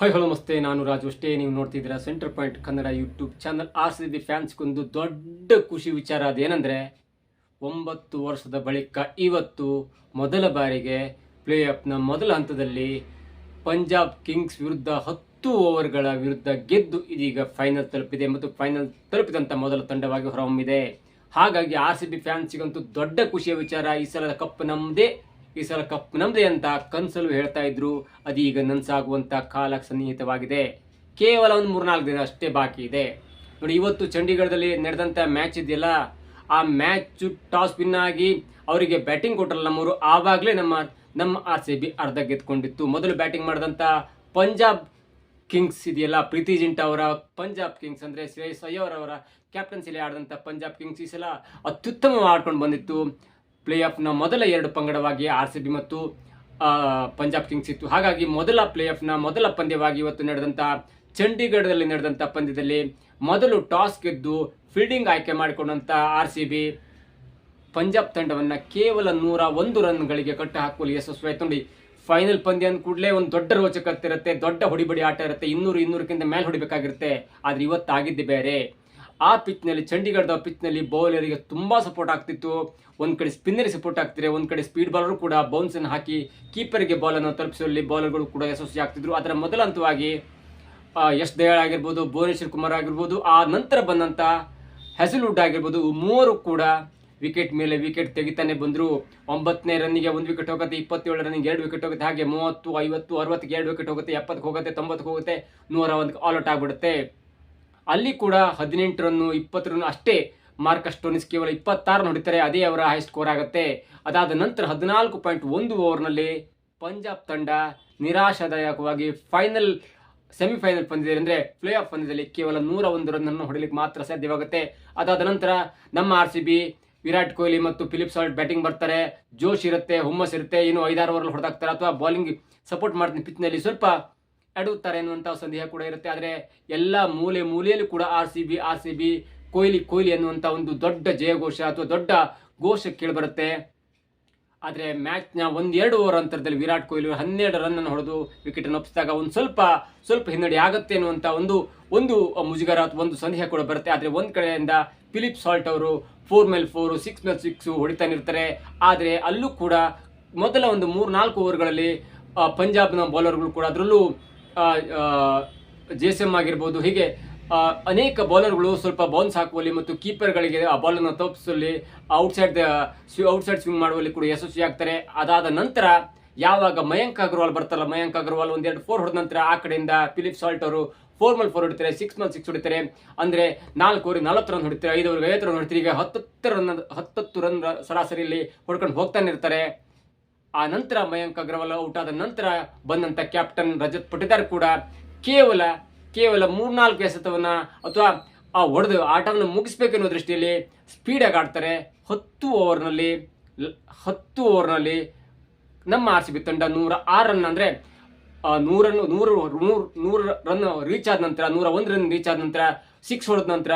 Hi hello ನಮಸ್ತೆ. ನಾನು ರಾಜು ಅಷ್ಟೇ. ನೀವು ನೋಡ್ತಿದ್ದೀರಾ centre point Kannada YouTube channel R C ಫ್ಯಾನ್ಸ್ಗೊಂದು ದೊಡ್ಡ ಖುಷಿ ವಿಚಾರ ಅದೇನೆಂದರೆ, ಒಂಬತ್ತು ವರ್ಷದ ಬಳಿಕ ಇವತ್ತು ಮೊದಲ ಬಾರಿಗೆ ಪ್ಲೇ ಆಫ್ನ ಮೊದಲ ಹಂತದಲ್ಲಿ ಪಂಜಾಬ್ ಕಿಂಗ್ಸ್ ವಿರುದ್ಧ ಹತ್ತು ಓವರ್ಗಳ ವಿರುದ್ಧ ಗೆದ್ದು ಇದೀಗ ಫೈನಲ್ ತಲುಪಿದೆ ಮತ್ತು ಫೈನಲ್ ತಲುಪಿದಂಥ ಮೊದಲ ತಂಡವಾಗಿ ಹೊರಹೊಮ್ಮಿದೆ. ಹಾಗಾಗಿ ಆರ್ ಸಿ ಬಿ ಫ್ಯಾನ್ಸಿಗಂತೂ ದೊಡ್ಡ ಖುಷಿಯ ವಿಚಾರ. ಈ ಸಲದ ಕಪ್ ನಮ್ಮದೇ ಈ ಸಲ ಕಪ್ ನಮ್ಮದೇ ಅಂತ ಕನ್ಸಲ್ಲೂ ಹೇಳ್ತಾ ಇದ್ರು. ಅದೀಗ ನನ್ಸಾಗುವಂತ ಕಾಲ ಸನ್ನಿಹಿತವಾಗಿದೆ. ಕೇವಲ ಒಂದು ಮೂರ್ನಾಲ್ಕು ದಿನ ಅಷ್ಟೇ ಬಾಕಿ ಇದೆ. ನೋಡಿ, ಇವತ್ತು ಚಂಡೀಗಢದಲ್ಲಿ ನಡೆದಂತ ಮ್ಯಾಚ್ ಇದೆಯಲ್ಲ, ಆ ಮ್ಯಾಚ್ ಟಾಸ್ ವಿನ್ ಆಗಿ ಅವರಿಗೆ ಬ್ಯಾಟಿಂಗ್ ಕೊಟ್ಟರಲ್ಲ ನಮ್ಮವರು, ಆವಾಗಲೇ ನಮ್ಮ ನಮ್ಮ ಆರ್ ಸಿ ಬಿ ಅರ್ಧ ಗೆದ್ಕೊಂಡಿತ್ತು ಮೊದಲು ಬ್ಯಾಟಿಂಗ್ ಮಾಡಿದಂಥ ಪಂಜಾಬ್ ಕಿಂಗ್ಸ್ ಇದೆಯಲ್ಲ, ಪ್ರೀತಿ ಜಿಂಟಾ ಅವರ, ಪಂಜಾಬ್ ಕಿಂಗ್ಸ್ ಅಂದ್ರೆ ಶ್ರೇಯಸ್ ಅಯ್ಯರ್ ಅವರ ಕ್ಯಾಪ್ಟನ್ಸಿಲಿ ಆಡಿದಂಥ ಪಂಜಾಬ್ ಕಿಂಗ್ಸ್ ಈ ಸಲ ಅತ್ಯುತ್ತಮ ಆಡ್ಕೊಂಡು ಬಂದಿತ್ತು. ಪ್ಲೇ ಆಫ್ನ ಮೊದಲ ಎರಡು ಪಂಗಡವಾಗಿ ಆರ್ ಸಿ ಬಿ ಮತ್ತು ಪಂಜಾಬ್ ಕಿಂಗ್ಸ್ ಇತ್ತು. ಹಾಗಾಗಿ ಮೊದಲ ಪ್ಲೇ ಆಫ್ನ ಮೊದಲ ಪಂದ್ಯವಾಗಿ ಇವತ್ತು ನಡೆದಂಥ ಚಂಡೀಗಢದಲ್ಲಿ ನಡೆದಂಥ ಪಂದ್ಯದಲ್ಲಿ ಮೊದಲು ಟಾಸ್ ಗೆದ್ದು ಫೀಲ್ಡಿಂಗ್ ಆಯ್ಕೆ ಮಾಡಿಕೊಂಡಂಥ ಆರ್ ಸಿ ಬಿ ಪಂಜಾಬ್ ತಂಡವನ್ನು ಕೇವಲ ನೂರ ಒಂದು ರನ್ಗಳಿಗೆ ಕಟ್ಟು ಹಾಕುವಲ್ಲಿ ಯಶಸ್ವಿಯಾಯ್ತು ನೋಡಿ, ಫೈನಲ್ ಪಂದ್ಯ ಅಂದ ಕೂಡಲೇ ಒಂದು ದೊಡ್ಡ ರೋಚಕತೆ ಇರುತ್ತೆ ದೊಡ್ಡ ಹೊಡಿಬಡಿ ಆಟ ಇರುತ್ತೆ, ಇನ್ನೂರು ಇನ್ನೂರಕ್ಕಿಂತ ಮೇಲೆ ಹೊಡಿಬೇಕಾಗಿರುತ್ತೆ. ಆದರೆ ಇವತ್ತು ಆಗಿದ್ದೆ ಬೇರೆ. ಆ ಪಿಚ್ನಲ್ಲಿ ಚಂಡೀಗಢದ ಪಿಚ್ನಲ್ಲಿ ಬೌಲರಿಗೆ ತುಂಬಾ ಸಪೋರ್ಟ್ ಆಗ್ತಿತ್ತು. ಒಂದು ಕಡೆ ಸ್ಪಿನ್ನರಿಗೆ ಸಪೋರ್ಟ್ ಆಗ್ತಿದೆ ಒಂದು ಕಡೆ ಸ್ಪೀಡ್ ಬಾಲರ್ ಕೂಡ ಬೌನ್ಸ್ ಅನ್ನು ಹಾಕಿ ಕೀಪರ್ಗೆ ಬಾಲನ್ನು ತಲುಪಿಸುವಲ್ಲಿ ಬೌಲರ್ಗಳು ಕೂಡ ಯಶಸ್ವಿ ಆಗ್ತಿದ್ರು. ಅದರ ಮೊದಲ ಹಂತವಾಗಿ ಯಶ್ ದಯಾಳ್ ಆಗಿರ್ಬೋದು, ಭುವನೇಶ್ವರ್ ಕುಮಾರ್ ಆಗಿರ್ಬೋದು, ಆ ನಂತರ ಬಂದಂತ ಹೆಸಲ್ವುಡ್ ಆಗಿರ್ಬೋದು, ಮೂವರು ಕೂಡ ವಿಕೆಟ್ ಮೇಲೆ ವಿಕೆಟ್ ತೆಗಿತಾನೆ ಬಂದರು. ಒಂಬತ್ತನೇ ರನ್ನಿಗೆ ಒಂದು ವಿಕೆಟ್ ಹೋಗುತ್ತೆ ಇಪ್ಪತ್ತೇಳು ರನ್ನಿಗೆ ಎರಡು ವಿಕೆಟ್ ಹೋಗುತ್ತೆ, ಹಾಗೆ ಮೂವತ್ತು, ಐವತ್ತು ಅರವತ್ತಿಗೆ ಎರಡು ವಿಕೆಟ್ ಹೋಗುತ್ತೆ, ಎಪ್ಪತ್ತಕ್ಕೆ ಹೋಗುತ್ತೆ, ತೊಂಬತ್ತಕ್ಕೆ ಹೋಗುತ್ತೆ, ನೂರ ಆಲ್ ಔಟ್ ಆಗ್ಬಿಡುತ್ತೆ. ಅಲ್ಲಿ ಕೂಡ ಹದಿನೆಂಟು ರನ್ನು ಇಪ್ಪತ್ತು ರನ್ನು ಅಷ್ಟೇ ಮಾರ್ಕಸ್ ಟೋನಿಸ್ ಕೇವಲ ಇಪ್ಪತ್ತಾರು ಹೊಡಿತಾರೆ. ಅದೇ ಅವರ ಹೈ ಸ್ಕೋರ್ ಆಗುತ್ತೆ. ಅದಾದ ನಂತರ ಹದಿನಾಲ್ಕು ಪಾಯಿಂಟ್ ಒಂದು ಓವರ್ನಲ್ಲಿ ಪಂಜಾಬ್ ತಂಡ ನಿರಾಶಾದಾಯಕವಾಗಿ ಫೈನಲ್ ಸೆಮಿಫೈನಲ್ ಪಂದ್ಯದಲ್ಲಿ ಅಂದರೆ ಪ್ಲೇ ಆಫ್ ಪಂದ್ಯದಲ್ಲಿ ಕೇವಲ ನೂರ ಒಂದು ರನ್ನನ್ನು ಹೊಡಿಲಿಕ್ಕೆ ಮಾತ್ರ ಸಾಧ್ಯವಾಗುತ್ತೆ. ಅದಾದ ನಂತರ ನಮ್ಮ R C B Virat Kohli ಮತ್ತು ಫಿಲಿಪ್ ಸಾಲ್ಟ್ ಬ್ಯಾಟಿಂಗ್ ಬರ್ತಾರೆ. ಜೋಶ್ ಇರುತ್ತೆ, ಹುಮ್ಮಸ್ ಇರುತ್ತೆ. ಇನ್ನು ಐದಾರು ಓವರ್ ಹೊಡೆದಾಗ್ತಾರೆ ಅಥವಾ ಬೌಲಿಂಗ್ ಸಪೋರ್ಟ್ ಮಾಡ್ತೀನಿ. ಪಿಚ್ನಲ್ಲಿ ಸ್ವಲ್ಪ ಎಡುತ್ತಾರೆ ಅನ್ನುವಂಥ ಸಂದೇಹ ಕೂಡ ಇರುತ್ತೆ. ಆದರೆ ಎಲ್ಲ ಮೂಲೆ ಮೂಲೆಯಲ್ಲೂ ಕೂಡ R C B R C B Kohli Kohli ಅನ್ನುವಂಥ ಒಂದು ದೊಡ್ಡ ಜಯಘೋಷ ಅಥವಾ ದೊಡ್ಡ ಘೋಷ ಕೇಳಿಬರುತ್ತೆ. ಆದರೆ ಮ್ಯಾಚ್ನ ಒಂದೆರಡು ಓವರ್ ಅಂತರದಲ್ಲಿ ವಿರಾಟ್ ಕೊಹ್ಲಿ ಹನ್ನೆರಡು ರನ್ ಅನ್ನು ಹೊಡೆದು ವಿಕೆಟ್ ಅನ್ನು ಒಪ್ಪಿಸಿದಾಗ ಒಂದು ಸ್ವಲ್ಪ ಸ್ವಲ್ಪ ಹಿನ್ನಡೆ ಆಗುತ್ತೆ ಅನ್ನುವಂಥ ಒಂದು ಒಂದು ಮುಜುಗರ ಅಥವಾ ಒಂದು ಸಂದೇಹ ಕೂಡ ಬರುತ್ತೆ. ಆದರೆ ಒಂದ್ ಕಡೆಯಿಂದ ಫಿಲಿಪ್ ಸಾಲ್ಟ್ ಅವರು ಫೋರ್ ಮೇಲ್ ಫೋರ್ ಸಿಕ್ಸ್ ಮೇಲ್ ಸಿಕ್ಸ್ ಹೊಡಿತಾನೆ ಇರ್ತಾರೆ. ಆದರೆ ಅಲ್ಲೂ ಕೂಡ ಮೊದಲ ಒಂದು ಮೂರು ನಾಲ್ಕು ಓವರ್ಗಳಲ್ಲಿ ಪಂಜಾಬ್ನ ಬೌಲರ್ಗಳು ಕೂಡ ಅದರಲ್ಲೂ ಜೇಸಮ್ ಆಗಿರ್ಬೋದು, ಹೀಗೆ ಅನೇಕ ಬೌಲರ್ಗಳು ಸ್ವಲ್ಪ ಬೌನ್ಸ್ ಹಾಕುವಲ್ಲಿ ಮತ್ತು ಕೀಪರ್ಗಳಿಗೆ ಆ ಬಾಲನ್ನು ಅನ್ನು ಔಟ್ಸೈಡ್ ಔಟ್ಸೈಡ್ ಔಟ್ಸೈಡ್ ಸ್ವಿಂಗ್ ಮಾಡುವಲ್ಲಿ ಕೂಡ ಯಶಸ್ವಿ ಆಗ್ತಾರೆ. ಅದಾದ ನಂತರ ಯಾವಾಗ ಮಯಾಂಕ್ ಅಗರ್ವಾಲ್ ಬರ್ತಾರಲ್ಲ, ಮಯಾಂಕ್ ಅಗರ್ವಾಲ್ ಒಂದೆರಡು ಫೋರ್ ಹೊಡೆದ ನಂತರ ಆ ಕಡೆಯಿಂದ ಫಿಲಿಪ್ ಸಾಲ್ಟ್ ಅವರು ಫೋರ್ ಮಲ್ ಫೋರ್ ಹೊಡಿತಾರೆ ಸಿಕ್ಸ್ ಮಲ್ ಸಿಕ್ಸ್ ಹೊಡಿತಾರೆ. ಅಂದ್ರೆ ನಾಲ್ಕು ಓವರಿಗೆ ನಲವತ್ತು ರನ್ ಹೊಡಿತಾರೆ, ಐದು ಓವರಿಗೆ ಐವತ್ತು ರನ್ ಹೊಡಿತಾರೆ. ಈಗ ಹತ್ತತ್ತು ರನ್ ಹತ್ತತ್ತು ರನ್ ಸರಾಸರಿಯಲ್ಲಿ ಹೊಡ್ಕೊಂಡು ಹೋಗ್ತಾನೆ ಇರ್ತಾರೆ. ಆ ನಂತರ ಮಯಾಂಕ್ ಅಗ್ರವಾಲ್ ಔಟ್ ಆದ ನಂತರ ಬಂದಂತ ಕ್ಯಾಪ್ಟನ್ ರಜತ್ ಪಟಿದಾರ್ ಕೂಡ ಕೇವಲ ಕೇವಲ ಮೂರ್ನಾಲ್ಕು ಎಸೆತವನ್ನ ಅಥವಾ ಆ ಹೊಡೆದು ಆಟವನ್ನು ಮುಗಿಸ್ಬೇಕೆನ್ನುವ ದೃಷ್ಟಿಯಲ್ಲಿ ಸ್ಪೀಡಾಗಿ ಆಡ್ತಾರೆ. ಹತ್ತು ಓವರ್ನಲ್ಲಿ ಹತ್ತು ಓವರ್ನಲ್ಲಿ ನಮ್ಮ ಆರ್ ಸಿ ಬಿ ತಂಡ ನೂರ ಆರು ರನ್ ಅಂದ್ರೆ ನೂರನ್ನು, ನೂರು ನೂರು ನೂರು ರನ್ ರೀಚ್ ಆದ ನಂತರ, ನೂರ ಒಂದು ರನ್ ರೀಚ್ ಆದ ನಂತರ ಸಿಕ್ಸ್ ಹೊಡೆದ ನಂತರ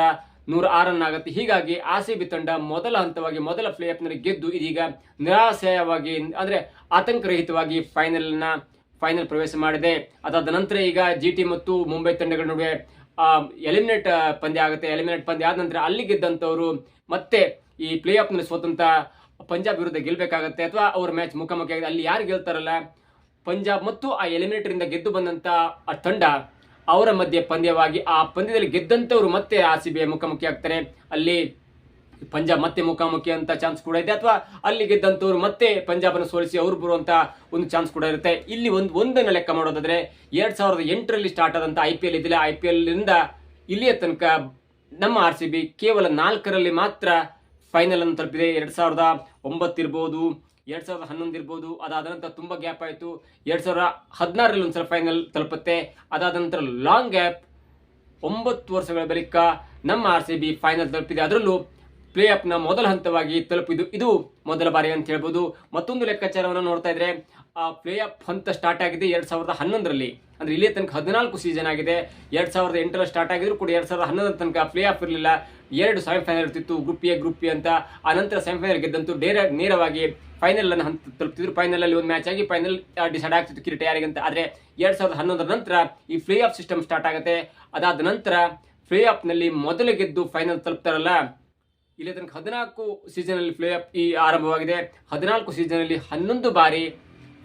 ನೂರ ಆರು ರನ್ ಆಗುತ್ತೆ ಹೀಗಾಗಿ ಆರ್ ಸಿ ಬಿ ತಂಡ ಮೊದಲ ಹಂತವಾಗಿ ಮೊದಲ ಪ್ಲೇ ನಲ್ಲಿ ಗೆದ್ದು ಇದೀಗ ನಿರಾಶಯವಾಗಿ ಅಂದ್ರೆ ಆತಂಕರಹಿತವಾಗಿ ಫೈನಲ್ನ ಫೈನಲ್ ಪ್ರವೇಶ ಮಾಡಿದೆ. ಅದಾದ ನಂತರ ಈಗ ಜಿ ಟಿ ಮತ್ತು ಮುಂಬೈ ತಂಡಗಳ ನಡುವೆ ಎಲಿಮಿನೇಟ್ ಪಂದ್ಯ ಆಗುತ್ತೆ. ಎಲಿಮಿನೇಟ್ ಪಂದ್ಯ ಆದ ನಂತರ ಅಲ್ಲಿ ಗೆದ್ದಂಥವರು ಮತ್ತೆ ಈ ಪ್ಲೇ ಆಫ್ನಲ್ಲಿ ಸೋತಂತ ಪಂಜಾಬ್ ವಿರುದ್ಧ ಗೆಲ್ಬೇಕಾಗತ್ತೆ. ಅಥವಾ ಅವ್ರ ಮ್ಯಾಚ್ ಮುಖಾಮುಖಿ ಆಗಿದೆ ಅಲ್ಲಿ ಯಾರು ಗೆಲ್ತಾರಲ್ಲ, ಪಂಜಾಬ್ ಮತ್ತು ಆ ಎಲಿಮಿನೇಟರ್ ಇಂದ ಗೆದ್ದು ಬಂದಂತ ಆ ತಂಡ ಅವರ ಮಧ್ಯೆ ಪಂದ್ಯವಾಗಿ ಆ ಪಂದ್ಯದಲ್ಲಿ ಗೆದ್ದಂತವ್ರು ಮತ್ತೆ ಆರ್ ಸಿ ಬಿ ಮುಖಾಮುಖಿ ಆಗ್ತಾರೆ. ಅಲ್ಲಿ ಪಂಜಾಬ್ ಮತ್ತೆ ಮುಖಾಮುಖಿ ಅಂತ ಚಾನ್ಸ್ ಕೂಡ ಇದೆ. ಅಥವಾ ಅಲ್ಲಿ ಗೆದ್ದಂತವ್ರು ಮತ್ತೆ ಪಂಜಾಬನ್ನು ಸೋಲಿಸಿ ಅವ್ರು ಬರುವಂತ ಒಂದು ಚಾನ್ಸ್ ಕೂಡ ಇರುತ್ತೆ. ಇಲ್ಲಿ ಒಂದು, ಒಂದನ್ನು ಲೆಕ್ಕ ಮಾಡೋದಾದ್ರೆ ಎರಡ್ ಸಾವಿರದ ಎಂಟರಲ್ಲಿ ಸ್ಟಾರ್ಟ್ ಆದಂತ ಐ ಪಿ ಎಲ್ ಇದಿಲ್ಲ ಐ ಪಿ ಎಲ್ ಇಲ್ಲಿಯ ತನಕ ನಮ್ಮ ಆರ್ ಸಿ ಬಿ ಕೇವಲ ನಾಲ್ಕರಲ್ಲಿ ಮಾತ್ರ ಫೈನಲ್ ಅನ್ನು ತಲುಪಿದೆ. ಎರಡ್ ಸಾವಿರದ ಒಂಬತ್ತು ಇರ್ಬೋದು ಎರಡ್ ಸಾವಿರದ ಹನ್ನೊಂದು ಇರ್ಬೋದು. ಅದಾದ ನಂತರ ತುಂಬಾ ಗ್ಯಾಪ್ ಆಯಿತು. ಎರಡ್ ಸಾವಿರದ ಹದಿನಾರರಲ್ಲಿ ಒಂದ್ಸಲ ಫೈನಲ್ ತಲುಪುತ್ತೆ. ಅದಾದ ನಂತರ ಲಾಂಗ್ ಗ್ಯಾಪ್ ಒಂಬತ್ತು ವರ್ಷಗಳ ಬಳಿಕ ನಮ್ಮ ಆರ್ ಸಿ ಬಿ ಫೈನಲ್ ತಲುಪಿದೆ. ಅದರಲ್ಲೂ ಪ್ಲೇ ಆಫ್ನ ಮೊದಲ ಹಂತವಾಗಿ ತಲುಪಿದ್ದು ಇದು ಮೊದಲ ಬಾರಿ ಅಂತ ಹೇಳ್ಬೋದು. ಮತ್ತೊಂದು ಲೆಕ್ಕಾಚಾರವನ್ನು ನೋಡ್ತಾ ಇದ್ರೆ, ಆ ಪ್ಲೇ ಆಫ್ ಹಂತ ಸ್ಟಾರ್ಟ್ ಆಗಿದೆ ಎರಡ್ ಸಾವಿರದ ಹನ್ನೊಂದರಲ್ಲಿ. ಅಂದ್ರೆ ಇಲ್ಲಿ ತನಕ ಹದಿನಾಲ್ಕು ಸೀಸನ್ ಆಗಿದೆ. ಎರಡ್ ಸಾವಿರದ ಎಂಟರಲ್ಲಿ ಸ್ಟಾರ್ಟ್ ಆಗಿದ್ರು ಕೂಡ ಎರಡ್ ಸಾವಿರದ ಹನ್ನೊಂದರ ತನಕ ಪ್ಲೇ ಆಫ್ ಇರಲಿಲ್ಲ. ಎರಡು ಸೆಮಿಫೈನಲ್ ಇರ್ತಿತ್ತು ಗ್ರೂಪ್ ಎ ಗ್ರೂಪ್ ಬಿ ಅಂತ. ಆ ನಂತರ ಸೆಮಿಫೈನಲ್ ಗೆದ್ದಂತೂ ನೇರ ನೇರವಾಗಿ ಫೈನಲ್ ಅನ್ನು ಹಂತ ತಲುಪ್ತಿದ್ರು. ಫೈನಲ್ ಅಲ್ಲಿ ಒಂದು ಮ್ಯಾಚ್ ಆಗಿ ಫೈನಲ್ ಡಿಸೈಡ್ ಆಗ್ತಿತ್ತು ಕಿರೀಟ ಅಂತ ಆದ್ರೆ ಎರಡ್ ಸಾವಿರದ ಹನ್ನೊಂದರ ನಂತರ ಈ ಪ್ಲೇ ಆಫ್ ಸಿಸ್ಟಮ್ ಸ್ಟಾರ್ಟ್ ಆಗುತ್ತೆ. ಅದಾದ ನಂತರ ಪ್ಲೇ ಆಫ್ನಲ್ಲಿ ಮೊದಲು ಗೆದ್ದು ಫೈನಲ್ ತಲುಪ್ತಾರಲ್ಲ. ಇಲ್ಲಿ ತನಕ ಹದಿನಾಲ್ಕು ಸೀಸನ್ ಅಲ್ಲಿ ಪ್ಲೇ ಆಫ್ ಈ ಆರಂಭವಾಗಿದೆ. ಹದಿನಾಲ್ಕು ಸೀಸನ್ ಅಲ್ಲಿ ಹನ್ನೊಂದು ಬಾರಿ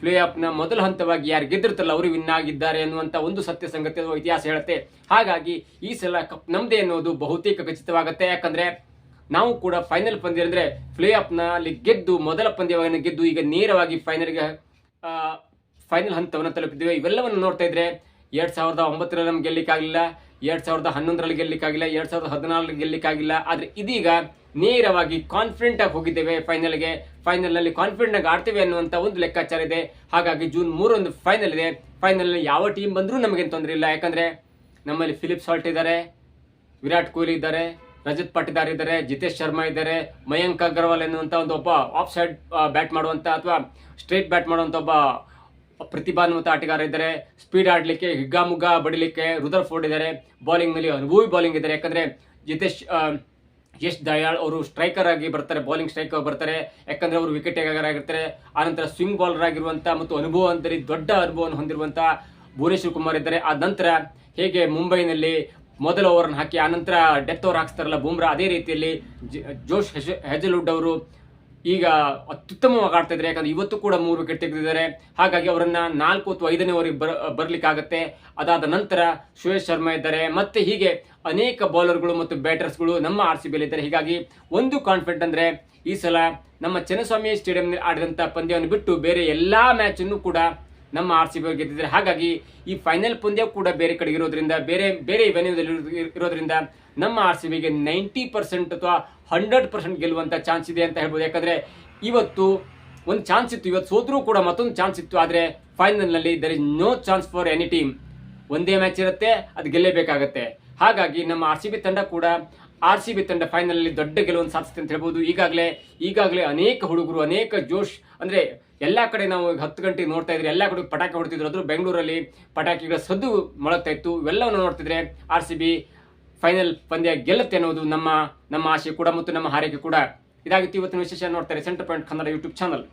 ಪ್ಲೇ ನ ಮೊದಲ ಹಂತವಾಗಿ ಯಾರು ಗೆದ್ದಿರ್ತಾರಲ್ಲ, ಅವರು ವಿನ್ ಆಗಿದ್ದಾರೆ ಅನ್ನುವಂತ ಒಂದು ಸತ್ಯ ಸಂಗತಿ ಇತಿಹಾಸ ಹೇಳುತ್ತೆ. ಹಾಗಾಗಿ ಈ ಸಲ ಕಪ್ ನಮ್ದೇ ಅನ್ನೋದು ಬಹುತೇಕ ಖಚಿತವಾಗುತ್ತೆ. ಯಾಕಂದ್ರೆ ನಾವು ಕೂಡ ಫೈನಲ್ ಪಂದ್ಯ ಅಂದರೆ ಪ್ಲೇ ಆಫ್ನಲ್ಲಿ ಗೆದ್ದು ಮೊದಲ ಪಂದ್ಯವನ್ನು ಗೆದ್ದು ಈಗ ನೇರವಾಗಿ ಫೈನಲ್ಗೆ ಫೈನಲ್ ಹಂತವನ್ನು ತಲುಪಿದ್ದೇವೆ ಇವೆಲ್ಲವನ್ನು ನೋಡ್ತಾ ಇದ್ರೆ ಎರಡ್ ಸಾವಿರದ ಒಂಬತ್ತರಲ್ಲಿ ನಮ್ಗೆ ಗೆಲ್ಲಿಕ್ಕಾಗಲಿಲ್ಲ, ಎರಡ್ ಸಾವಿರದ ಹನ್ನೊಂದರಲ್ಲಿ ಗೆಲ್ಲಿಕ್ಕಾಗಿಲ್ಲ ಎರಡು ಸಾವಿರದ ಹದಿನಾಲ್ಕರಲ್ಲಿ ಗೆಲ್ಲಿಕ್ಕಾಗಿಲ್ಲ ಆದ್ರೆ ಇದೀಗ ನೇರವಾಗಿ ಕಾನ್ಫಿಡೆಂಟ್ ಆಗಿ ಹೋಗಿದ್ದೇವೆ ಫೈನಲ್ಗೆ ಫೈನಲ್ನಲ್ಲಿ ಕಾನ್ಫಿಡೆಂಟ್ ಆಗಿ ಆಡ್ತೇವೆ ಅನ್ನುವಂತ ಒಂದು ಲೆಕ್ಕಾಚಾರ ಇದೆ. ಹಾಗಾಗಿ ಜೂನ್ ಮೂರೊಂದು ಫೈನಲ್ ಇದೆ. ಫೈನಲ್ ಯಾವ ಟೀಮ್ ಬಂದರೂ ನಮಗೇನು ತೊಂದರೆ ಇಲ್ಲ. ಯಾಕಂದ್ರೆ ನಮ್ಮಲ್ಲಿ ಫಿಲಿಪ್ ಸಾಲ್ಟ್ ಇದ್ದಾರೆ, ವಿರಾಟ್ ಕೊಹ್ಲಿ ಇದ್ದಾರೆ, ರಜತ್ ಪಾಟಿದಾರ್ ಇದ್ದಾರೆ, ಜಿತೇಶ್ ಶರ್ಮಾ ಇದ್ದಾರೆ, ಮಯಾಂಕ್ ಅಗರ್ವಾಲ್ ಎನ್ನುವಂತ ಒಂದು ಒಬ್ಬ ಆಫ್ ಸೈಡ್ ಬ್ಯಾಟ್ ಮಾಡುವಂತ ಅಥವಾ ಸ್ಟ್ರೇಟ್ ಬ್ಯಾಟ್ ಮಾಡುವಂತ ಒಬ್ಬ ಪ್ರತಿಭಾನ್ವಿತ ಆಟಗಾರ ಇದ್ದಾರೆ. ಸ್ಪೀಡ್ ಆಡಲಿಕ್ಕೆ, ಹಿಗ್ಗಾಮುಗ್ಗ ಬಡಿಲಿಕ್ಕೆ ರುದರ್ ಫೋರ್ಡ್ ಇದ್ದಾರೆ. ಬೌಲಿಂಗ್ನಲ್ಲಿ ಅನುಭವಿ ಬೌಲಿಂಗ್ ಇದ್ದಾರೆ. ಯಾಕಂದ್ರೆ ಜಿತೇಶ್ ಯಶ್ ದಯಾಳ್ ಅವರು ಸ್ಟ್ರೈಕರ್ ಆಗಿ ಬರ್ತಾರೆ ಬೌಲಿಂಗ್ ಸ್ಟ್ರೈಕರ್ ಬರ್ತಾರೆ. ಯಾಕಂದ್ರೆ ಅವರು ವಿಕೆಟ್ ಆಗಿರ್ತಾರೆ. ಆನಂತರ ಸ್ವಿಂಗ್ ಬೌಲರ್ ಆಗಿರುವಂತ ಮತ್ತು ಅನುಭವ ಅಂದರೆ ದೊಡ್ಡ ಅನುಭವವನ್ನು ಹೊಂದಿರುವಂತ ಭುವನೇಶ್ವರ್ ಕುಮಾರ್ ಇದ್ದಾರೆ. ಆ ನಂತರ ಹೇಗೆ ಮುಂಬೈನಲ್ಲಿ ಮೊದಲ ಓವರ್ನ ಹಾಕಿ ಆನಂತರ ಡೆತ್ ಓವರ್ ಹಾಕ್ಸ್ತಾರಲ್ಲ ಬೂಮ್ರಾ, ಅದೇ ರೀತಿಯಲ್ಲಿ ಜೋಶ್ ಹೆಜ- ಹೆಜಲ್ವುಡ್ ಅವರು ಈಗ ಅತ್ಯುತ್ತಮವಾಗಿ ಆಡ್ತಾ ಇದ್ದಾರೆ. ಯಾಕಂದ್ರೆ ಇವತ್ತು ಕೂಡ ಮೂರು ವಿಕೆಟ್ ತೆಗೆದಿದ್ದಾರೆ. ಹಾಗಾಗಿ ಅವರನ್ನ ನಾಲ್ಕು ಅಥವಾ ಐದನೇ ಓವರಿಗೆ ಬರ, ಬರ್ಲಿಕ್ಕಾಗತ್ತೆ. ಅದಾದ ನಂತರ ಸುರೇಶ್ ಶರ್ಮಾ ಇದ್ದಾರೆ. ಮತ್ತೆ ಹೀಗೆ ಅನೇಕ ಬೌಲರ್ಗಳು ಮತ್ತು ಬ್ಯಾಟರ್ಸ್ಗಳು ನಮ್ಮ ಆರ್ ಸಿ ಇದ್ದಾರೆ. ಹೀಗಾಗಿ ಒಂದು ಕಾನ್ಫಿಡೆಂಟ್ ಅಂದ್ರೆ ಈ ಸಲ ನಮ್ಮ ಚೆನ್ನಸ್ವಾಮಿ ಸ್ಟೇಡಿಯಂನಲ್ಲಿ ಆಡಿದಂಥ ಪಂದ್ಯವನ್ನು ಬಿಟ್ಟು ಬೇರೆ ಎಲ್ಲಾ ಮ್ಯಾಚ್ ಅನ್ನು ಕೂಡ ನಮ್ಮ ಆರ್ ಸಿ ಬಿ ಗೆದ್ದಿದ್ದಾರೆ. ಹಾಗಾಗಿ ಈ ಫೈನಲ್ ಪಂದ್ಯ ಕೂಡ ಬೇರೆ ಕಡೆ ಇರೋದ್ರಿಂದ, ಬೇರೆ ಬೇರೆ ವೆನ್ಯೂದಲ್ಲಿ ಇರೋದ್ರಿಂದ ನಮ್ಮ ಆರ್ ಸಿ ಬಿಗೆ ನೈಂಟಿ ಪರ್ಸೆಂಟ್ ಅಥವಾ ಹಂಡ್ರೆಡ್ ಪರ್ಸೆಂಟ್ ಗೆಲ್ಲುವಂತ ಚಾನ್ಸ್ ಇದೆ ಅಂತ ಹೇಳ್ಬೋದು. ಯಾಕಂದ್ರೆ ಇವತ್ತು ಒಂದು ಚಾನ್ಸ್ ಇತ್ತು, ಇವತ್ತು ಸೋತ್ರೂ ಕೂಡ ಮತ್ತೊಂದು ಚಾನ್ಸ್ ಇತ್ತು. ಆದ್ರೆ ಫೈನಲ್ನಲ್ಲಿ there is no chance for any team ಒಂದೇ ಮ್ಯಾಚ್ ಇರುತ್ತೆ, ಅದು ಗೆಲ್ಲೇಬೇಕಾಗತ್ತೆ. ಹಾಗಾಗಿ ನಮ್ಮ ಆರ್ ಸಿ ಬಿ ತಂಡ ಕೂಡ ಆರ್ ಸಿ ಬಿ ತಂಡ ಫೈನಲ್ ದೊಡ್ಡ ಗೆಲುವನ್ನು ಸಾಧಿಸುತ್ತೆ ಅಂತ ಹೇಳ್ಬೋದು. ಈಗಾಗಲೇ ಈಗಾಗಲೇ ಅನೇಕ ಹುಡುಗರು, ಅನೇಕ ಜೋಶ್, ಅಂದ್ರೆ ಎಲ್ಲಾ ಕಡೆ ನಾವು ಈಗ ಹತ್ತು ಗಂಟೆಗೆ ನೋಡ್ತಾ ಇದ್ರೆ ಎಲ್ಲಾ ಕಡೆ ಪಟಾಕಿ ಹೊಡ್ತಿದ್ರು ಅದ್ರ ಬೆಂಗಳೂರಲ್ಲಿ ಪಟಾಕಿಗಳ ಸದ್ದು ಮೊಳಗ್ತಾ ಇತ್ತು. ಇವೆಲ್ಲವನ್ನು ನೋಡ್ತಿದ್ರೆ ಆರ್ ಸಿ ಬಿ ಫೈನಲ್ ಪಂದ್ಯ ಗೆಲ್ಲುತ್ತೆ ಅನ್ನೋದು ನಮ್ಮ ನಮ್ಮ ಆಶೆ ಕೂಡ ಮತ್ತು ನಮ್ಮ ಹಾರೈಕೆ ಕೂಡ. ಇದಾಗಿತ್ತು ಇವತ್ತಿನ ವಿಶೇಷ ನೋಡ್ತಾರೆ centre point Kannada YouTube channel